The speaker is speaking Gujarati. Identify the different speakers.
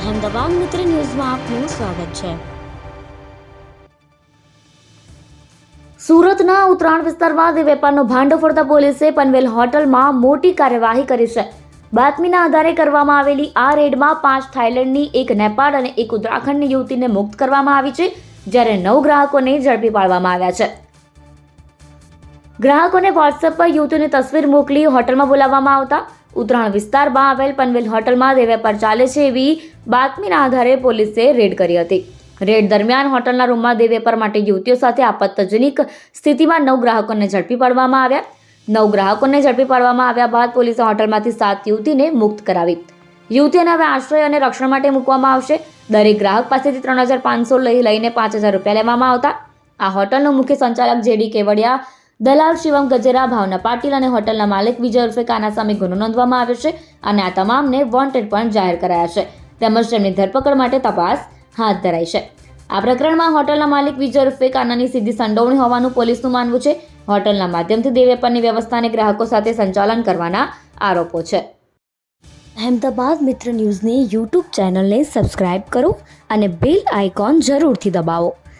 Speaker 1: અહેમદાબાદ મિત્ર ન્યૂઝમાં આપનું સ્વાગત છે સુરતના ઉત્તરાયણ વિસ્તારમાં દે વેપારનો ભાંડો ફોડતા પોલીસે પનવેલ હોટલમાં મોટી કાર્યવાહી કરી છે બાતમીના આધારે કરવામાં આવેલી આ રેડમાં પાંચ થાઇલેન્ડની એક નેપાળ અને એક ઉત્તરાખંડની યુવતીને મુક્ત કરવામાં આવી છે જ્યારે નવ ગ્રાહકોને ઝડપી પાડવામાં આવ્યા છે ગ્રાહકોને વોટ્સએપ પર યુવતીની તસવીર મોકલી હોટલમાં બોલાવવામાં આવતા. ઉત્તરાયણ વિસ્તારમાં આવેલ પનવેલ હોટલમાં વેપાર ચાલે છે એવી બાતમીના આધારે પોલીસે રેડ કરી હતી. રેડ દરમિયાન હોટલના રૂમમાં દે વેપાર માટે યુવતીઓ સાથે આપત્તિજનક સ્થિતિમાં નવ ગ્રાહકોને ઝડપી પાડવામાં આવ્યા. નવ ગ્રાહકોને ઝડપી પાડવામાં આવ્યા બાદ પોલીસે હોટલમાંથી સાત યુવતીને મુક્ત કરાવી. યુવતીઓને હવે આશ્રય અને રક્ષણ માટે મૂકવામાં આવશે. દરેક ગ્રાહક પાસેથી ત્રણ હજાર પાંચસો લઈ લઈને પાંચ હજાર રૂપિયા લેવામાં આવતા. આ હોટલનો મુખ્ય સંચાલક જેડી કેવડિયા દલાલ શિવમ ગજેરા, ભાવના પાટીલ અને હોટલના માલિક વિજય ઉર્ફે કાના સામે ગુનો નોંધવામાં આવ્યો છે અને આ તમામને વોન્ટેડ પણ જાહેર કરાયા છે. તેમજ તેમની ધરપકડ માટે તપાસ હાથ ધરાઈ છે. આ પ્રકરણમાં હોટલના માલિક વિજય ઉર્ફે કાનાની સીધી સંડોવણી હોવાનું પોલીસનું માનવું છે. હોટલના માધ્યમથી દેવેપરની વ્યવસ્થાને ગ્રાહકો સાથે સંચાલન કરવાના આરોપો છે. અહેમદાબાદ મિત્ર ન્યૂઝની યુટ્યુબ ચેનલને સબસ્ક્રાઇબ કરો અને બેલ આઇકોન જરૂરથી દબાવો.